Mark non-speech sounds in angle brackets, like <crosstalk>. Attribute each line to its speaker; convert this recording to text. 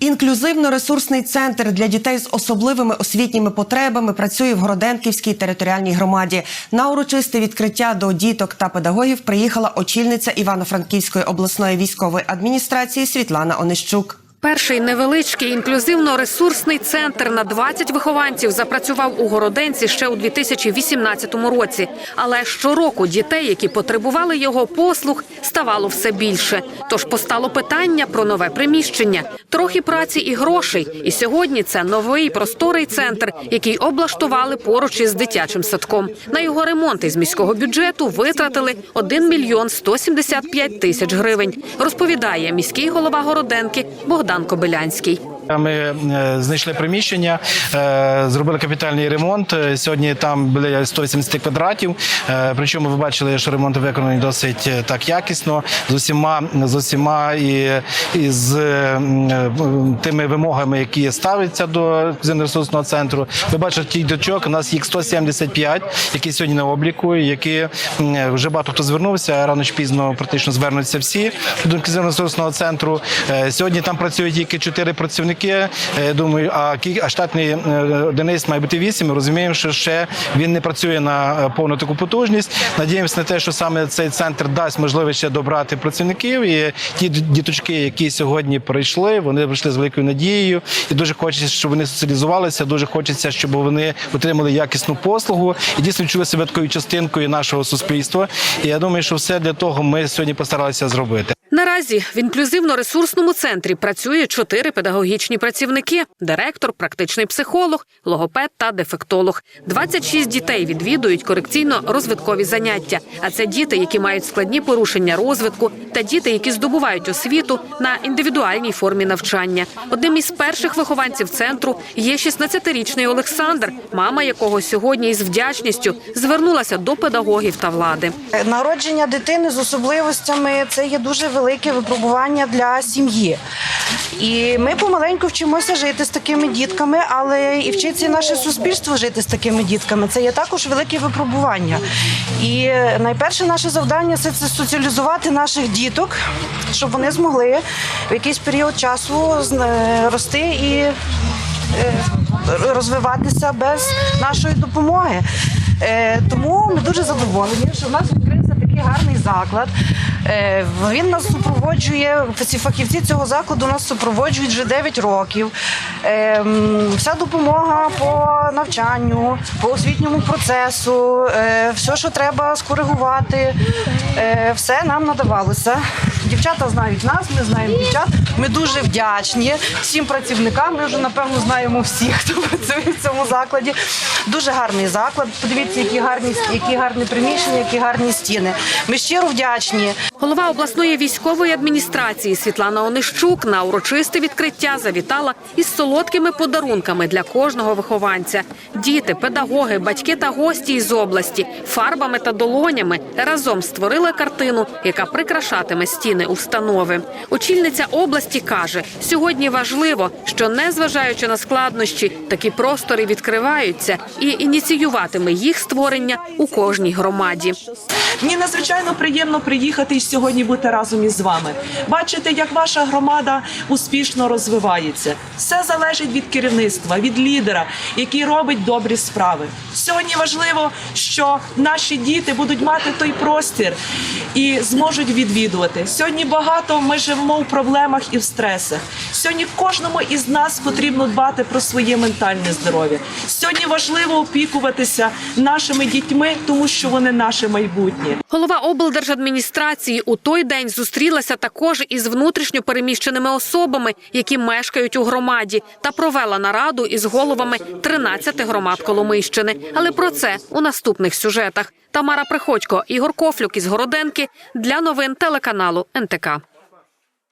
Speaker 1: Інклюзивно-ресурсний центр для дітей з особливими освітніми потребами працює в Городенківській територіальній громаді. На урочисте відкриття до діток та педагогів приїхала очільниця Івано-Франківської обласної військової адміністрації Світлана Онищук.
Speaker 2: Перший невеличкий інклюзивно-ресурсний центр на 20 вихованців запрацював у Городенці ще у 2018 році. Але щороку дітей, які потребували його послуг, ставало все більше. Тож постало питання про нове приміщення, трохи праці і грошей. І сьогодні це новий просторий центр, який облаштували поруч із дитячим садком. На його ремонт із міського бюджету витратили 1 мільйон 175 тисяч гривень. Розповідає міський голова Городенки Богдан Кобилянський.
Speaker 3: Ми е, знайшли приміщення, е, зробили капітальний ремонт. Е, Сьогодні там біля 180 квадратів. Причому ви бачили, що ремонт виконаний досить так якісно, з усіма з усіма і, і з тими вимогами, які ставляться до ресурсного центру. Ви бачите, ті дочок, у нас їх 175, які сьогодні на обліку, які вже багато хто звернувся. Рано чи пізно практично звернуться всі до ресурсного центру. Сьогодні там працюють тільки чотири працівники. Е, Я думаю, а а штатний е, одиниць має бути вісім. Ми розуміємо, що ще він не працює на е, повну таку потужність. Надіємося на те, що саме цей центр дасть можливість ще добрати працівників. І ті діточки, які сьогодні прийшли, вони прийшли з великою надією, і дуже хочеться, щоб вони соціалізувалися. Дуже хочеться, щоб вони отримали якісну послугу і дійсно чули себе такою частинкою нашого суспільства. І я думаю, що все для того ми сьогодні постаралися зробити.
Speaker 2: Наразі в інклюзивно-ресурсному центрі працює чотири педагогічні працівники: директор, практичний психолог, логопед та дефектолог. 26 дітей відвідують корекційно-розвиткові заняття. А це діти, які мають складні порушення розвитку, та діти, які здобувають освіту на індивідуальній формі навчання. Одним із перших вихованців центру є 16-річний Олександр, мама якого сьогодні із вдячністю звернулася до педагогів та влади.
Speaker 4: Народження дитини з особливостями це є дуже велике випробування для сім'ї. І ми помаленьку вчимося жити з такими дітками, але і вчиться і наше суспільство жити з такими дітками. Це є також велике випробування. І найперше наше завдання це, це соціалізувати наших діток, щоб вони змогли в якийсь період часу е, рости і е, розвиватися без нашої допомоги. Е, Тому ми дуже задоволені, що в нас відкрився такий гарний заклад. Е, Він нас супроводжує, ці фахівці цього закладу нас супроводжують вже 9 років. Е, Вся допомога по навчанню, по освітньому процесу, е, все, що треба скоригувати, е, все нам надавалося. Дівчата знають нас, ми знаємо дівчат. Ми дуже вдячні всім працівникам. Ми вже напевно знаємо всіх, <laughs> хто працює в цьому закладі. Дуже гарний заклад. Подивіться, які гарні які гарні приміщення, які гарні стіни. Ми щиро вдячні.
Speaker 2: Голова обласної військової адміністрації Світлана Онищук на урочисте відкриття завітала із солодкими подарунками для кожного вихованця. Діти, педагоги, батьки та гості із області фарбами та долонями разом створили картину, яка прикрашатиме стіни установи. Очільниця області каже: сьогодні важливо, що незважаючи на складнощі, такі простори відкриваються і ініціюватиме їх створення у кожній громаді.
Speaker 5: Мені надзвичайно приємно приїхати і сьогодні бути разом із вами. Бачите, як ваша громада успішно розвивається. Все залежить від керівництва, від лідера, який робить добрі справи. Сьогодні важливо, що наші діти будуть мати той простір і зможуть відвідувати. Сьогодні багато ми живемо в проблемах і в стресах. Сьогодні кожному із нас потрібно дбати про своє ментальне здоров'я. Сьогодні важливо опікуватися нашими дітьми, тому що вони наше майбутнє.
Speaker 2: Голова облдержадміністрації у той день зустрілася також із внутрішньо переміщеними особами, які мешкають у громаді, та провела нараду із головами 13 громад Коломийщини. Але про це у наступних сюжетах. Тамара Приходько, Ігор Кофлюк із Городенки для новин телеканалу НТК.